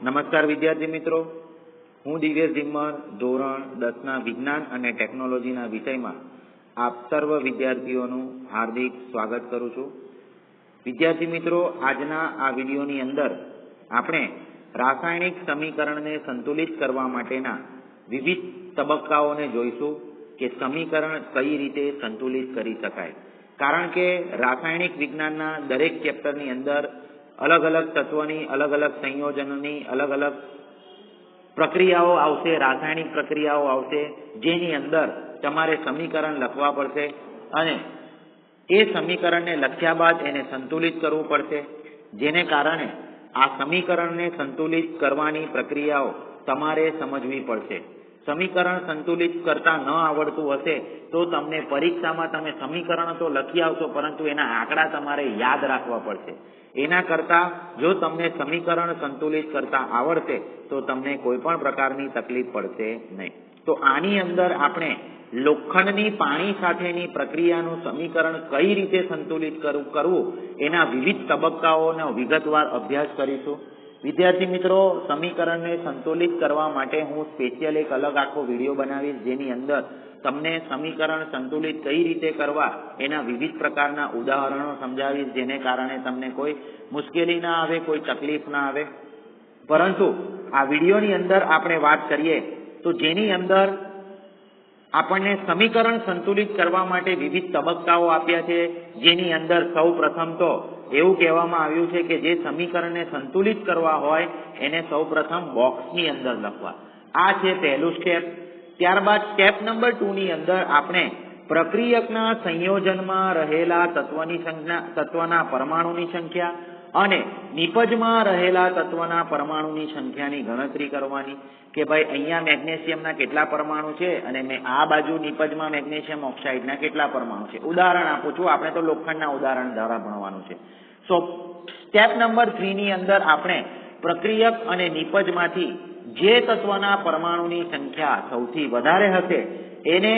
નમસ્કાર વિદ્યાર્થી મિત્રો. હું દિવ્યેશ ધીમર ધોરણ દસના વિજ્ઞાન અને ટેકનોલોજીના વિષયમાં આપ સર્વ વિદ્યાર્થીઓનું હાર્દિક સ્વાગત કરું છું. વિદ્યાર્થી મિત્રો, આજના આ વિડીયોની અંદર આપણે રાસાયણિક સમીકરણને સંતુલિત કરવા માટેના વિવિધ તબક્કાઓને જોઈશું કે સમીકરણ કઈ રીતે સંતુલિત કરી શકાય. કારણ કે રાસાયણિક વિજ્ઞાનના દરેક ચેપ્ટરની અંદર અલગ અલગ તત્વોની અલગ અલગ સંયોજનોની અલગ અલગ પ્રક્રિયાઓ આવશે, રાસાયણિક પ્રક્રિયાઓ આવશે, જેની અંદર તમારે સમીકરણ લખવા પડશે અને એ સમીકરણને લખ્યા બાદ એને સંતુલિત કરવું પડશે. જેને કારણે આ સમીકરણને સંતુલિત કરવાની પ્રક્રિયાઓ તમારે સમજવી પડશે. સમીકરણ સંતુલિત કરતા ન આવડતું હશે, તો તમને પરીક્ષામાં તમે સમીકરણ તો લખી આવશો, પરંતુ એના આંકડા તમારે યાદ રાખવા પડશે. એના કરતા જો તમને સમીકરણ સંતુલિત કરતા આવડશે, તો તમને કોઈ પણ પ્રકારની તકલીફ પડશે નહીં. તો આની અંદર આપણે લોખંડની પાણી સાથેની પ્રક્રિયાનું સમીકરણ કઈ રીતે સંતુલિત કરવું, એના વિવિધ તબક્કાઓનો વિગતવાર અભ્યાસ કરીશું. વિદ્યાર્થી મિત્રો, સમીકરણને સંતુલિત કરવા માટે હું સ્પેશિયલ એક અલગ આખો વીડિયો બનાવીશ, જેની અંદર તમને સમીકરણ સંતુલિત કઈ રીતે કરવા એના વિવિધ પ્રકારના ઉદાહરણો સમજાવીશ, જેને કારણે તમને કોઈ મુશ્કેલી ના આવે, કોઈ તકલીફ ના આવે. પરંતુ આ વિડીયોની અંદર આપણે વાત કરીએ, તો જેની અંદર આપણને સમીકરણ સંતુલિત કરવા માટે વિવિધ તબક્કાઓ આપ્યા છે. જેની અંદર સૌ પ્રથમ તો એવું કહેવામાં આવ્યું છે કે જે સમીકરણને સંતુલિત કરવા હોય, એને સૌ પ્રથમ બોક્સની અંદર લખવા. આ છે પહેલું સ્ટેપ ત્યારબાદ સ્ટેપ નંબર ટુ ની અંદર આપણે પ્રક્રિયકના સંયોજનમાં રહેલા તત્વની સંખ્યા તત્વના પરમાણુની સંખ્યા અને નિપજમાં રહેલા તત્વના પરમાણુની સંખ્યાની ગણતરી કરવાની કે ભાઈ અહીંયા મેગ્નેશિયમના કેટલા પરમાણુ છે અને મેં આ બાજુ નિપજમાં મેગ્નેશિયમ ઓક્સાઇડના કેટલા પરમાણુ છે. ઉદાહરણ આપું છું, આપણે તો લોખંડના ઉદાહરણ દ્વારા ભણવાનું છે. સો સ્ટેપ નંબર થ્રી ની અંદર આપણે પ્રક્રિયક અને નિપજમાંથી જે તત્વના પરમાણુની સંખ્યા સૌથી વધારે હશે, એને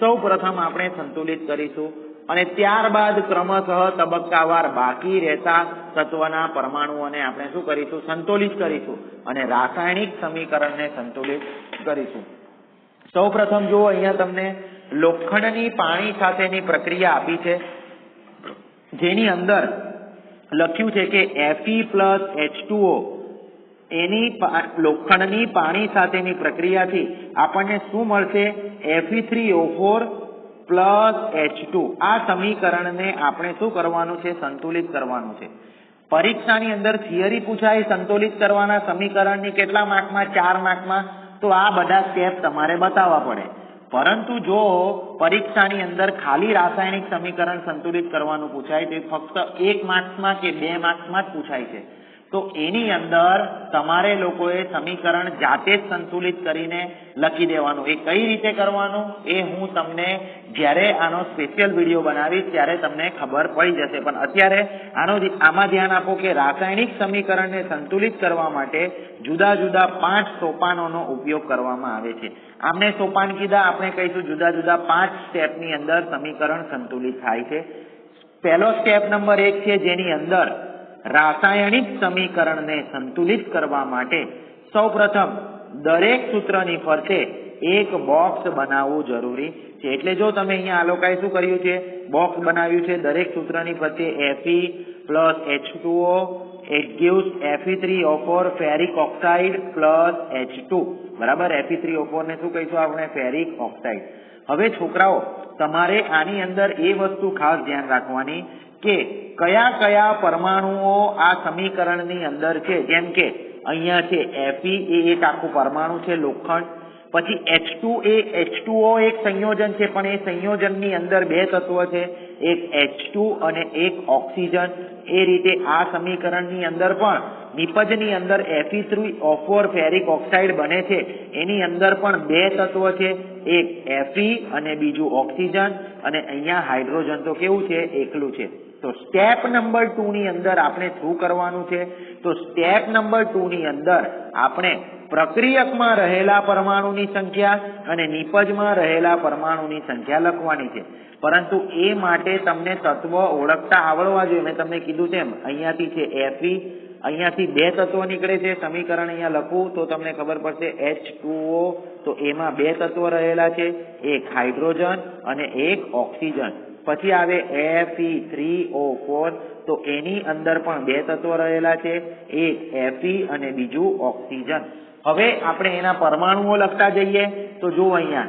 સૌ પ્રથમ આપણે સંતુલિત કરીશું. અને ત્યારબાદ ક્રમશઃ તબક્કાવાર બાકી રહેતા તત્વના પરમાણુઓને આપણે શું કરીશું? સંતુલિત કરીશું અને રાસાયણિક સમીકરણને સંતુલિત કરીશું. સૌ પ્રથમ જુઓ, અહીંયા તમને લોખંડની પાણી સાથેની પ્રક્રિયા આપી છે. જેની અંદર લખ્યું છે કે Fe પ્લસ H2O એની લોખંડની પાણી સાથેની પ્રક્રિયાથી આપણને શું મળશે? Fe3O4 પ્લસ H2 આ સમીકરણને આપણે શું કરવાનું છે? સંતુલિત કરવાનું છે. પરીક્ષાની અંદર થિયરી પૂછાય, સંતુલિત કરવાના સમીકરણની કેટલા માર્કમાં? ચાર માર્કમાં. તો આ બધા સ્ટેપ તમારે બતાવવા પડે. પરંતુ જો પરીક્ષાની અંદર ખાલી રાસાયણિક સમીકરણ સંતુલિત કરવાનું પૂછાય, તે ફક્ત એક માર્ક્સમાં કે બે માર્ક્સમાં જ પૂછાય છે. તો એની અંદર તમારે લોકોએ સમીકરણ જાતે જ સંતુલિત કરીને લખી દેવાનું. એ કઈ રીતે કરવાનું? એ હું તમને જ્યારે આનો સ્પેશિયલ વીડિયો બનાવીશ ત્યારે તમને ખબર પડી જશે. પણ અત્યારે આનો આમાં ધ્યાન આપો કે રાસાયણિક સમીકરણને સંતુલિત કરવા માટે જુદા જુદા પાંચ સોપાનોનો ઉપયોગ કરવામાં આવે છે. આમને સોપાન કીધા, આપણે કહીશું જુદા જુદા પાંચ સ્ટેપની અંદર સમીકરણ સંતુલિત થાય છે. પહેલો સ્ટેપ નંબર એક છે જેની અંદર રાસાયણિક સમીકરણને સંતુલિત કરવા માટે સૌપ્રથમ દરેક સૂત્રની ફરતે એક બોક્સ બનાવવું જરૂરી છે. એટલે જો તમે અહીંયા આ લોકોએ શું કર્યું છે? બોક્સ બનાવ્યું છે. દરેક સૂત્રની ફરતે Fe plus H2O it gives Fe3O4 ferric oxide plus H2 બરાબર? Fe3O4 ને શું કહીશું આપણે? ફેરિક ઓક્સાઇડ હવે છોકરાઓ, તમારે આની અંદર એ વસ્તુ ખાસ ધ્યાન રાખવાની કે કયા કયા પરમાણુઓ આ સમીકરણની અંદર છે? જેમ કે અહીંયા છે Fe એ એક આખું પરમાણુ છે, લોખંડ. પછી H2 એ H2O એક સંયોજન છે, પણ એ સંયોજનની અંદર બે તત્વ છે. એક H2 અને એક ઓક્સિજન. એ રીતે આ સમીકરણની અંદર પણ નિપજની અંદર Fe3O4 ફેરિક ઓક્સાઇડ બને છે. એની અંદર પણ બે તત્વ છે. એક Fe અને બીજું ઓક્સિજન. અને અહીંયા હાઇડ્રોજન તો કેવું છે? એકલું છે. તો સ્ટેપ નંબર ટુ ની અંદર આપણે શું કરવાનું છે? તો સ્ટેપ નંબર ટુ ની અંદર આપણે પ્રક્રિયકમાં રહેલા પરમાણુની સંખ્યા અને નિપજમાં રહેલા પરમાણુની સંખ્યા લખવાની છે. પરંતુ એ માટે તમને તત્વ ઓળખતા આવડવા જોઈએ. મેં તમને કીધું તેમ, અહીંયાથી છે Fe અહીંયાથી બે તત્વો નીકળે છે. સમીકરણ અહીંયા લખું તો તમને ખબર પડશે એચ ટુઓ તો એમાં બે તત્વો રહેલા છે. એક હાઇડ્રોજન અને એક ઓક્સિજન. પછી આવે Fe થ્રી ઓ ફોર તો એની અંદર પણ બે તત્વો રહેલા છે. એક Fe અને બીજું ઓક્સિજન. હવે આપણે એના પરમાણુઓ લખતા જઈએ. તો જો અહીંયા.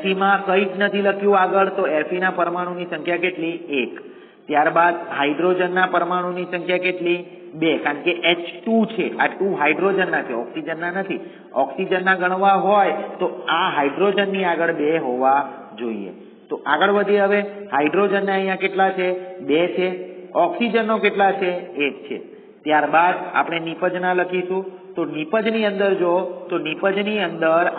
Fe માં કંઈ જ નથી લખ્યું આગળ. તો Fe ના પરમાણુની સંખ્યા કેટલી? એક. ત્યારબાદ હાઇડ્રોજનના પરમાણુની સંખ્યા કેટલી? બે, કારણ કે એચ ટુ છે. આ ટુ હાઇડ્રોજનના છે, ઓક્સિજનના નથી. ઓક્સિજનના ગણવા હોય તો આ હાઇડ્રોજનની આગળ બે હોવા જોઈએ. તો આગળ વધીએ હવે. હાઇડ્રોજનના અહીંયા કેટલા છે? બે છે. ઓક્સિજનનો કેટલા છે? એક છે. ત્યારબાદ આપણે નિપજના લખીશું. તો નિપજની અંદર જો, તો નિપજની અંદર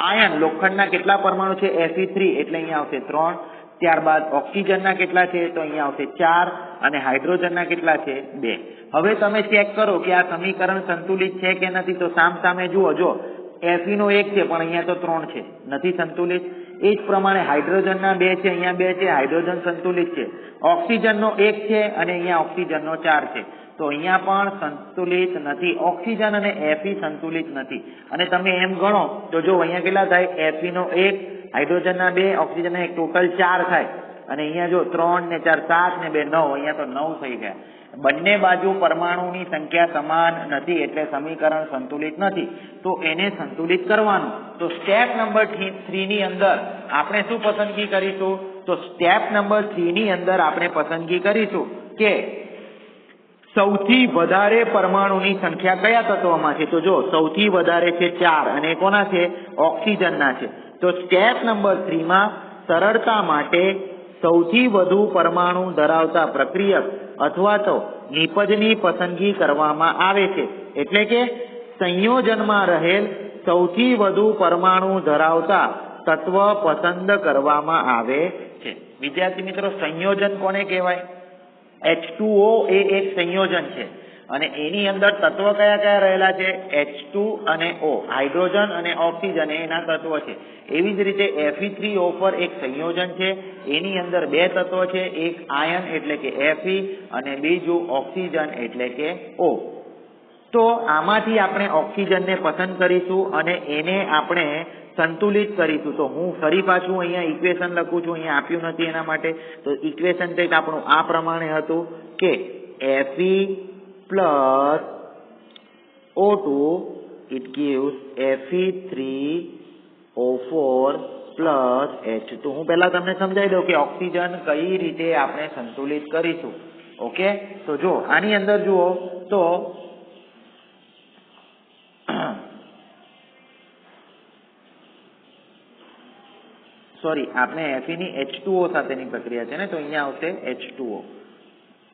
આયન લોખંડના કેટલા પરમાણુ છે? એસી થ્રી એટલે અહીંયા આવશે ત્રણ. ત્યારબાદ ઓક્સિજનના કેટલા છે તો અહીંયા આવશે ચાર અને હાઇડ્રોજનના કેટલા છે બે. હવે તમે ચેક કરો કે આ સમીકરણ સંતુલિત છે કે નથી, તો સામ સામે જુઓ, જો Fe નો એક છે, પણ અહીંયા તો ત્રણ છે. નથી સંતુલિત? એ જ પ્રમાણે હાઇડ્રોજનના બે છે, અહીંયા બે છે, હાઇડ્રોજન સંતુલિત છે. ઓક્સિજનનો એક છે અને અહીંયા ઓક્સિજનનો ચાર છે. તો અહીંયા પણ સંતુલિત નથી. ઓક્સિજન અને Fe સંતુલિત નથી. અને તમે એમ ગણો, તો જો અહીંયા કેટલા થાય? Fe નો એક હાઇડ્રોજનના બે, ઓક્સિજનના એક ટોટલ ચાર થાય. અને અહીંયા જો ત્રણ ને ચાર, સાત ને બે, નવ, અહીંયા તો નવ થઈ ગયા. બંને બાજુ પરમાણુની સંખ્યા સમાન નથી, એટલે સમીકરણ સંતુલિત નથી. તો એને સંતુલિત કરવાનું. તો સ્ટેપ નંબર થ્રી ની અંદર આપણે શું પસંદગી કરીશું? તો સ્ટેપ નંબર થ્રી ની અંદર આપણે પસંદગી કરીશું કે સૌથી વધારે પરમાણુની સંખ્યા કયા તત્વમાં છે? તો જો સૌથી વધારે છે ચાર, અને કોના છે? ઓક્સિજનના છે. તો સ્ટેપ નંબર થ્રીમાં સરળતા માટે સૌથી વધુ પરમાણુ ધરાવતા પ્રક્રિયક અથવા તો નિપજની પસંદગી કરવામાં આવે છે. એટલે કે સંયોજનમાં રહેલ સૌથી વધુ પરમાણુ ધરાવતા તત્વ પસંદ કરવામાં આવે છે. વિદ્યાર્થી મિત્રો, સંયોજન કોને કહેવાય? H2O એ એક સંયોજન છે. અને એની અંદર તત્વ કયા કયા રહેલા છે? એચ ટુ અને ઓ હાઇડ્રોજન અને ઓક્સિજન, એના તત્વ છે. એવી જ રીતે Fe3O પર એક સંયોજન છે. એની અંદર બે તત્વો છે. એક આયન એટલે કે Fe અને બીજું ઓક્સિજન એટલે કે ઓ તો આમાંથી આપણે ઓક્સિજનને પસંદ કરીશું અને એને આપણે સંતુલિત કરીશું. તો હું ફરી પાછું અહીંયા ઇક્વેશન લખું છું. અહીંયા આપ્યું નથી એના માટે. તો ઇક્વેશન કંઈક આપણું આ પ્રમાણે હતું કે Fe plus O2 it gives Fe3O4 plus H2 હું પહેલા તમને સમજાવી દઉં કે ઓક્સિજન કઈ રીતે આપણે સંતુલિત કરીશું. ઓકે તો જો આની અંદર જુઓ, તો સોરી આપણે Fe ની H2O સાથેની પ્રક્રિયા છે ને, તો અહીંયા આવશે એચ ટુઓ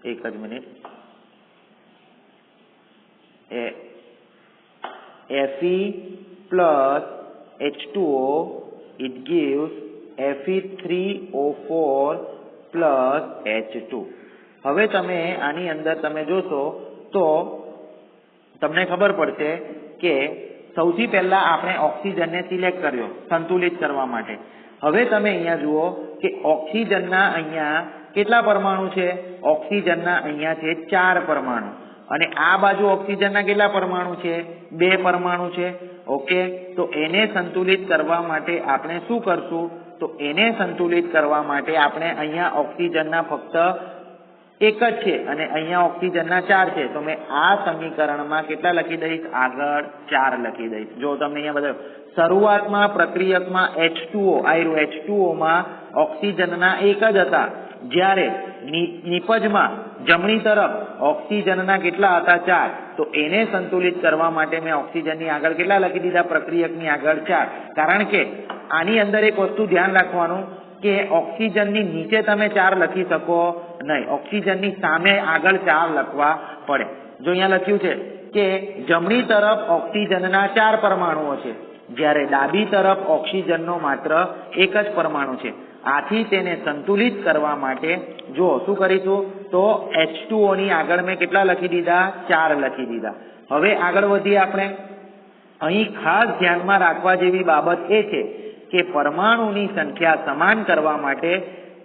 એક જ minute. Fe plus H2O it gives Fe3O4 plus H2 હવે તમે આની અંદર તમે જોશો તો તમને ખબર પડશે કે સૌથી પહેલા આપણે ઓક્સિજનને સિલેક્ટ કર્યો, સંતુલિત કરવા માટે. હવે તમે અહીંયા જુઓ કે ઓક્સિજનના અહીંયા કેટલા પરમાણુ છે? ઓક્સિજનના અહીંયા છે ચાર પરમાણુ. અને આ બાજુ ઓક્સિજનના કેટલા પરમાણુ છે? બે પરમાણુ છે. ઓકે, તો એને સંતુલિત કરવા માટે આપણે શું કરશું? તો એને સંતુલિત કરવા માટે આપણે અહીંયા ઓક્સિજનના ફક્ત એક જ છે અને અહીંયા ઓક્સિજનના ચાર છે. તો મેં આ સમીકરણમાં કેટલા લખી દઈશ? આગળ ચાર લખી દઈશ. જો તમને અહીંયા બધા શરૂઆતમાં પ્રક્રિયકમાં H2O આયરું H2O માં ઓક્સિજનના એક જ હતા. જ્યારે નિપજમાં જમણી તરફ ઓક્સિજનના કેટલા હતા ચાર, તો એને સંતુલિત કરવા માટે મેં ઓક્સિજનની આગળ કેટલા લખી દીધા? પ્રક્રિયકની આગળ ચાર. કારણ કે આની અંદર એક વસ્તુ ધ્યાન રાખવાનું કે ઓક્સિજનની નીચે તમે ચાર લખી શકો નહીં. ઓક્સિજનની સામે આગળ ચાર લખવા પડે. જો અહીંયા લખ્યું છે કે જમણી તરફ ઓક્સિજનના ચાર પરમાણુઓ છે, જ્યારે ડાબી તરફ ઓક્સિજનનો માત્ર એક જ પરમાણુ છે. આથી તેને સંતુલિત કરવા માટે જો શું કરીશું, તો H2O ની આગળ મેં કેટલા લખી દીધા? ચાર લખી દીધા. હવે આગળ વધીએ આપણે. અહીં ખાસ ધ્યાનમાં રાખવા જેવી બાબત એ છે કે પરમાણુની સંખ્યા સમાન કરવા માટે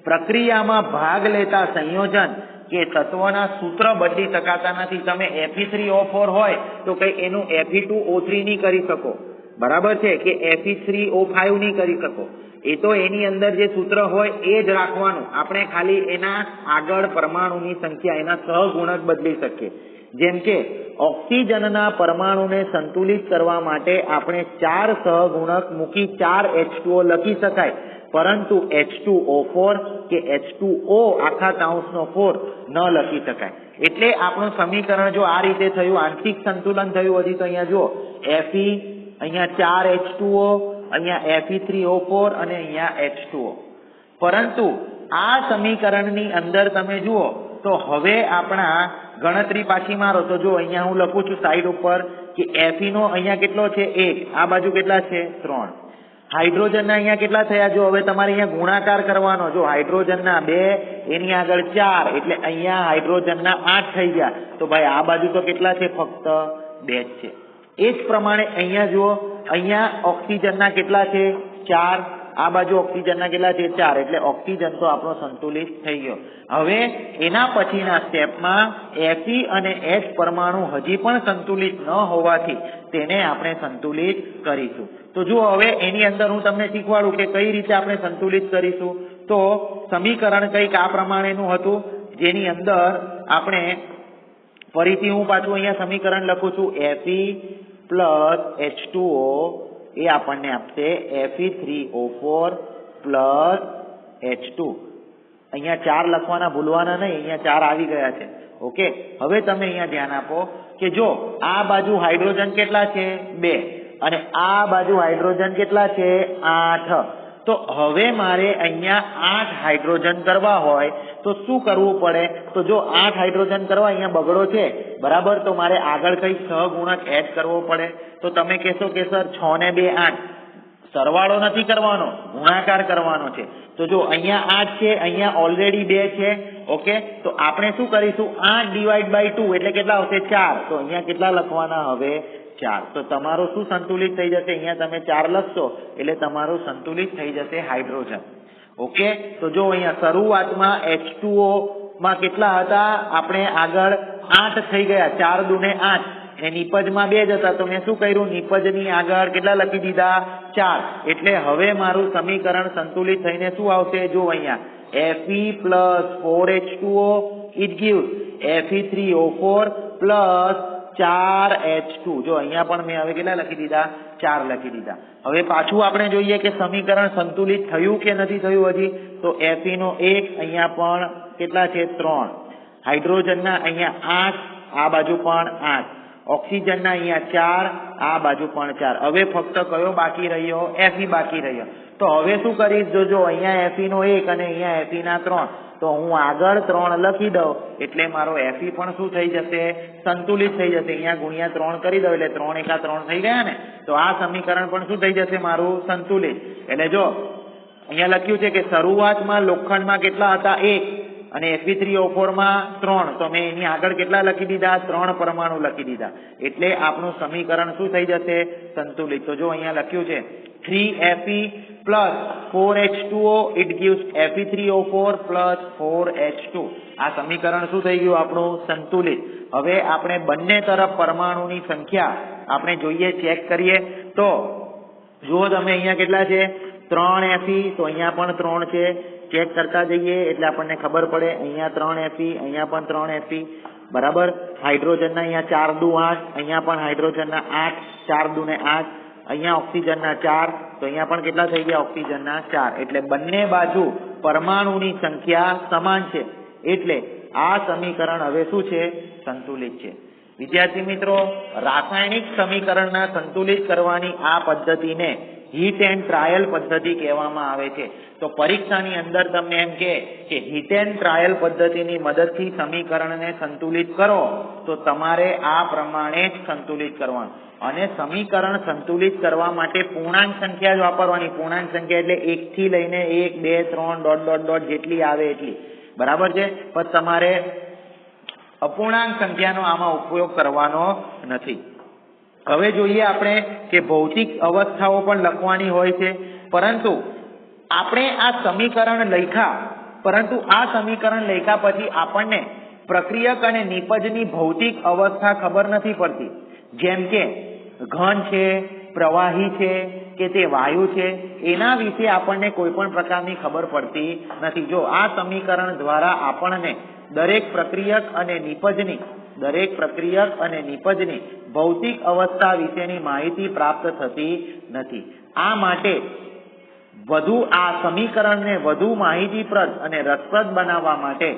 પ્રક્રિયામાં ભાગ લેતા સંયોજન કે તત્વના સૂત્ર બદલી શકાતા નથી. તમે Fe3O4 હોય તો કઈ એનું Fe2O3 નહીં કરી શકો. બરાબર છે કે Fe3O5 નહીં કરી શકો. એ તો એની અંદર જે સૂત્ર હોય એ જ રાખવાનું. આપણે ખાલી એના આગળ પરમાણુની સંખ્યા, એના સહગુણક બદલી શકીએ. જેમ કે, ઓક્સિજનના પરમાણુને સંતુલિત કરવા માટે આપણે ચાર સહગુણક મૂકી ચાર H2O લખી શકાય. પરંતુ H2O4 કે H2O આખા કાઉન્સનો ફોર ન લખી શકાય. એટલે આપણું સમીકરણ જો આ રીતે થયું, આંશિક સંતુલન થયું, હજી તો અહીંયા જુઓ. Fe, અહીંયા ચાર H2O અહીંયા Fe3O4 અને અહીંયા H2O પરંતુ આ સમીકરણની અંદર તમે જુઓ, તો હવે આપણા ગણતરી પાછી મારો તો જો અહીંયા હું લખું છું સાઈડ ઉપર કે Fe નો અહીંયા કેટલો છે? એક. આ બાજુ કેટલા છે? ત્રણ. હાઇડ્રોજનના અહીંયા કેટલા થયા? જો હવે તમારે અહીંયા ગુણાકાર કરવાનો, જો હાઇડ્રોજનના બે, એની આગળ ચાર, એટલે અહીંયા હાઇડ્રોજનના આઠ થઈ ગયા. તો ભાઈ આ બાજુ તો કેટલા છે? ફક્ત બે છે. એ જ પ્રમાણે અહીંયા જુઓ, અહીંયા ઓક્સિજનના કેટલા છે? ચાર. આ બાજુ ઓક્સિજનના કેટલા છે? ચાર. એટલે ઓક્સિજન તો આપણો સંતુલિત થઈ ગયો. હવે એના પછીના સ્ટેપમાં Fe અને H પરમાણુ હજી પણ સંતુલિત ન હોવાથી તેને આપણે સંતુલિત કરીશું. તો જુઓ, હવે એની અંદર હું તમને શીખવાડું કે કઈ રીતે આપણે સંતુલિત કરીશું. તો સમીકરણ કંઈક આ પ્રમાણેનું હતું, જેની અંદર આપણે ફરીથી હું પાછું અહીંયા સમીકરણ લખું છું. Fe પ્લસ H2O એ આપણને આપશે Fe3O4 પ્લસ H2 અહીંયા ચાર લખવાના ભૂલવાના નહીં, અહીંયા ચાર આવી ગયા છે. ઓકે? હવે તમે અહીંયા ધ્યાન આપો કે જો આ બાજુ હાઇડ્રોજન કેટલા છે? બે. અને આ બાજુ હાઇડ્રોજન કેટલા છે? આઠ. તો હવે મારે અહીંયા આઠ હાઇડ્રોજન કરવા હોય, તો શું કરવું પડે? તો જો આઠ હાઇડ્રોજન કરવા અહીંયા બગડો છે, બરાબર? તો મારે આગળ કઈ સહગુણક એડ કરવો પડે. તો તમે કહેશો કે, સર, છ ને બે આઠ. સરવાળો નથી કરવાનો, ગુણાકાર કરવાનો છે. તો જો અહીંયા આઠ છે, અહીંયા ઓલરેડી બે છે ઓકે તો આપણે શું કરીશું? આઠ ડિવાઈડ બાય ટુ એટલે કેટલા આવશે? ચાર. તો અહીંયા કેટલા લખવાના હવે? ચાર. તો તમારો શું સંતુલિત થઈ જશે? અહીંયા તમે ચાર લખશો, એટલે તમારું સંતુલિત થઈ જશે હાઇડ્રોજન. ઓકે? તો જો અહીંયા શરૂઆતમાં H2O માં કેટલા હતા? આપણે આગળ આઠ થઈ ગયા, ચાર દુને આઠ. અને નિપજમાં બે જ હતા. તો મેં શું કર્યું? નિપજની આગળ કેટલા લખી દીધા? ચાર. એટલે હવે મારું સમીકરણ સંતુલિત થઈને શું આવશે? જો અહીંયા Fe plus four H two O it give Fe three O four plus ચાર એચ ટુ જો અહીંયા પણ મેં હવે કેટલા લખી દીધા? ચાર લખી દીધા. હવે પાછું આપણે જોઈએ કે સમીકરણ સંતુલિત થયું કે નથી થયું હજી? તો Fe નો એક અહીંયા પણ કેટલા છે? ત્રણ. હાઇડ્રોજનના અહીંયા આઠ, આ બાજુ પણ આઠ. ઓક્સિજનના અહીંયા ચાર, આ બાજુ પણ ચાર. હવે ફક્ત કયો બાકી રહ્યો? Fe બાકી રહ્યો. તો હવે શું કરીશ? જોજો, અહીંયા Fe નો એક અને અહીંયા Fe ના ત્રણ. તો હું આગળ ત્રણ લખી દઉં. એટલે મારો Fe પણ શું થઈ જશે? સંતુલિત થઈ જશે. અહીંયા ગુણ્યા ત્રણ કરી દઉં એટલે ત્રણ એકા ત્રણ થઈ ગયા ને? તો આ સમીકરણ પણ શું થઈ જશે મારું? સંતુલિત. એટલે જો, અહીંયા લખ્યું છે કે શરૂઆતમાં લોખંડમાં કેટલા હતા? એક. અને Fe3O4 માં ત્રણ. તો મેં એની આગળ કેટલા લખી દીધા? ત્રણ પરમાણુ લખી દીધા. એટલે આપણું સમીકરણ શું થઈ જશે? સંતુલિત. તો જો અહીંયા લખ્યું છે 3Fe plus 4H2O it gives Fe3O4 plus 4H2 આ સમીકરણ શું થઈ ગયું આપણું? સંતુલિત. હવે આપણે બંને તરફ પરમાણુની સંખ્યા આપણે જોઈએ ચેક કરીએ. તો, જુઓ તમે અહીંયા કેટલા છે? ત્રણ Fe તો અહીંયા પણ ત્રણ છે. ચેક કરતા જઈએ, એટલે આપણને ખબર પડે, અહીંયા ત્રણ Fe અહીંયા પણ ત્રણ Fe બરાબર? હાઇડ્રોજનના અહીંયા ચાર દુ આઠ, અહીંયા પણ હાઇડ્રોજનના આઠ, ચાર દુ ને આઠ. અહીંયા ઓક્સિજનના ચાર, તો અહીંયા પણ કેટલા થઈ ગયા? ઓક્સિજનના ચાર. એટલે બંને બાજુ પરમાણુની સંખ્યા સમાન છે. એટલે આ સમીકરણ હવે શું છે? સંતુલિત છે. વિદ્યાર્થી મિત્રો, રાસાયણિક સમીકરણના સંતુલિત કરવાની આ પદ્ધતિને હીટ એન્ડ ટ્રાયલ પદ્ધતિ કહેવામાં આવે છે. તો પરીક્ષાની અંદર તમને એમ કે કે હિટ એન્ડ ટ્રાયલ પદ્ધતિની મદદથી સમીકરણને સંતુલિત કરો, તો તમારે આ પ્રમાણે જ સંતુલિત કરવાનું. અને સમીકરણ સંતુલિત કરવા માટે પૂર્ણાંક સંખ્યા જ વાપરવાની. પૂર્ણાંક સંખ્યા એટલે એકથી લઈને એક, બે, ત્રણ, ડોટ ડોટ ડોટ જેટલી આવે એટલી. બરાબર છે? પણ તમારે અપૂર્ણાંક સંખ્યાનો આમાં ઉપયોગ કરવાનો નથી. હવે જોઈએ આપણે કે ભૌતિક અવસ્થાઓ પણ લખવાની હોય છે. પરંતુ આપણે આ સમીકરણ લખ્યા, પરંતુ આ સમીકરણ લખ્યા પછી આપણને પ્રક્રિયક અને નિપજની ભૌતિક અવસ્થા ખબર નથી પડતી. જેમ કે ઘન છે, પ્રવાહી છે કે તે વાયુ છે, એના વિશે આપણને કોઈ પણ પ્રકારની ખબર પડતી નથી. જો આ સમીકરણ દ્વારા આપણને દરેક પ્રક્રિયક અને નિપજની, દરેક પ્રક્રિયક અને નિપજની ભૌતિક અવસ્થા વિશેની માહિતી પ્રાપ્ત થતી નથી. આ માટે વધુ આ સમીકરણને વધુ માહિતીપ્રદ અને રસપ્રદ બનાવવા માટે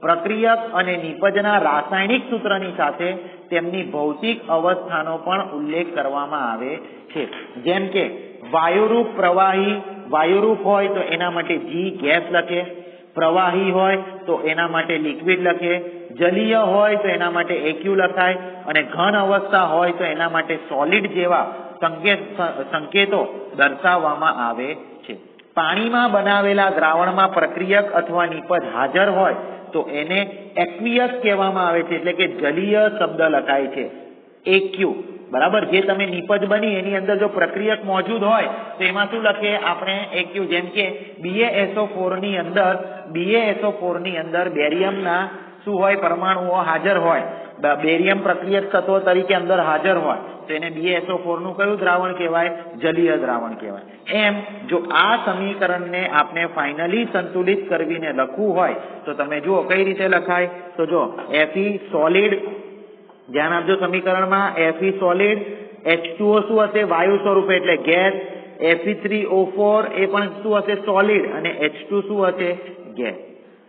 પ્રક્રિયક અને નિપજના રાસાયણિક સૂત્રની સાથે તેમની ભૌતિક અવસ્થાનો પણ ઉલ્લેખ કરવામાં આવે છે. જેમ કે વાયુરૂપ પ્રવાહી વાયુરૂપ હોય તો એના માટે જી ગેસ લખે. પ્રવાહી હોય તો એના માટે લિક્વિડ લખે જલીય હોય તો એના માટે એક્યુ લખાય. અને ઘન અવસ્થા હોય તો એના માટે સોલિડ જેવા સંકેત, સંકેતો દર્શાવવામાં આવે છે. પાણીમાં બનાવેલા દ્રાવણમાં પ્રક્રિયક અથવા નિપજ હાજર હોય તો એને એક્વિયસ કહેવામાં આવે છે. એટલે કે જલીય શબ્દ લખાય છે. એક્યુ બરાબર? જે તમે નીપજ બની, એની અંદર જો પ્રક્રિયક મોજૂદ હોય, તો એમાં શું લખીએ આપણે એક્યુ જેમ કે BaSO4 ની અંદર BaSO4 ની અંદર બેરિયમના શું હોય? પરમાણુઓ હાજર હોય. બેરિયમ પ્રક્રિયક તત્વો તરીકે અંદર હાજર હોય. તો એને BaSO4 નું કયું દ્રાવણ કહેવાય? જલીય દ્રાવણ કહેવાય. એમ, જો આ સમીકરણને આપણે ફાઇનલી સંતુલિત કરવીને લખવું હોય, તો તમે જુઓ, કઈ રીતે લખાય? તો જો, Fe સોલિડ ધ્યાન આપજો સમીકરણમાં Fe સોલિડ H2O શું હશે? વાયુ સ્વરૂપે, એટલે ગેસ. Fe3O4 એ પણ શું હશે? સોલિડ અને H2 શું હશે? ગેસ.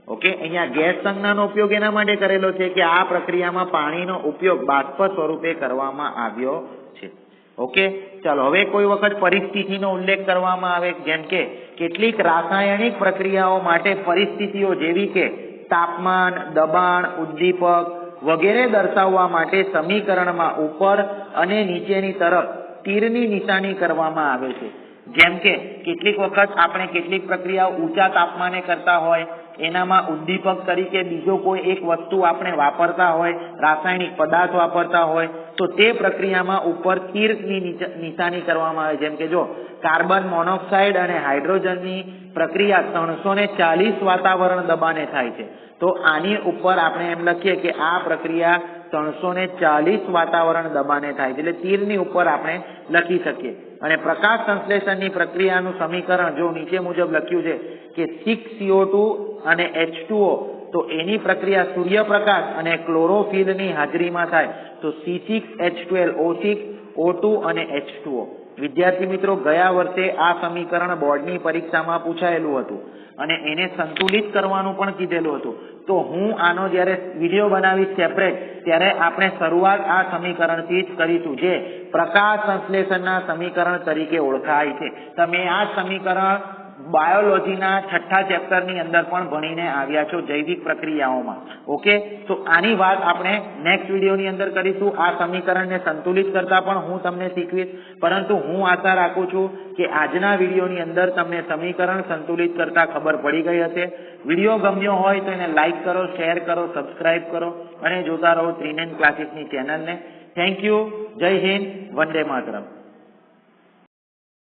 ઓકે અહીંયા ગેસ સંજ્ઞાનો ઉપયોગ એના માટે કરેલો છે કે આ પ્રક્રિયામાં પાણીનો ઉપયોગ બાષ્પ સ્વરૂપે કરવામાં આવ્યો છે. ઓકે ચાલો, હવે કોઈ વખત પરિસ્થિતિનો ઉલ્લેખ કરવામાં આવે, જેમ કે કેટલીક રાસાયણિક પ્રક્રિયાઓ માટે પરિસ્થિતિઓ જેવી કે તાપમાન, દબાણ, ઉદ્દીપક વગેરે દર્શાવવા માટે સમીકરણમાં ઉપર અને નીચેની તરફ તીરની નિશાની કરવામાં આવે છે. જેમ કે કેટલીક વખત આપણે કેટલીક પ્રક્રિયાઓ ઊંચા તાપમાને કરતા હોય એનામાં ઉદ્દીપક તરીકે બીજો કોઈ એક વસ્તુ આપણે વાપરતા હોય, રાસાયણિક પદાર્થ વાપરતા હોય, તો તે પ્રક્રિયામાં ઉપર તીરની નિશાની કરવામાં આવે. જેમ કે જો, કાર્બન મોનોક્સાઇડ અને હાઇડ્રોજનની પ્રક્રિયા ત્રણસો ને ચાલીસ વાતાવરણ દબાણે થાય છે. તો આની ઉપર આપણે એમ લખીએ કે આ પ્રક્રિયા ત્રણસો ને ચાલીસ વાતાવરણ દબાણે થાય છે. એટલે તીરની ઉપર આપણે લખી શકીએ. અને પ્રકાશ સંશ્લેષણની પ્રક્રિયાનું સમીકરણ જો નીચે મુજબ લખ્યું છે કે સિક્સ CO2 અને H2O તો એની પ્રક્રિયા સૂર્યપ્રકાશ અને ક્લોરોફિલની હાજરીમાં થાય. તો C six H twelve O six O two અને H2O વિદ્યાર્થી મિત્રો, ગયા વર્ષે આ સમીકરણ બોર્ડની પરીક્ષામાં પૂછાયેલું હતું અને એને સંતુલિત કરવાનું પણ કીધેલું હતું. તો હું આનો જ્યારે વીડિયો બનાવીશ સેપરેટ ત્યારે આપણે શરૂઆત આ સમીકરણથી જ કરીશું, જે પ્રકાશ સંશ્લેષણના સમીકરણ તરીકે ઓળખાય છે. તમે આ સમીકરણ બાયોલોજીના છઠ્ઠા ચેપ્ટરની અંદર પણ ભણીને આવ્યા છો જૈવિક પ્રક્રિયાઓમાં. ઓકે? તો આની વાત આપણે નેક્સ્ટ વિડીયોની અંદર કરીશું. આ સમીકરણને સંતુલિત કરતા પણ હું તમને શીખવીશ. પરંતુ હું આશા રાખું છું કે આજના વિડીયોની અંદર તમને સમીકરણ સંતુલિત કરતા ખબર પડી ગઈ હશે. વીડિયો ગમ્યો હોય તો એને લાઇક કરો શેર કરો સબસ્ક્રાઇબ કરો અને જોતા રહો ત્રિનેન ક્લાસીસની ચેનલને. થેન્ક યુ જય હિન્દ. વંદે માતરમ.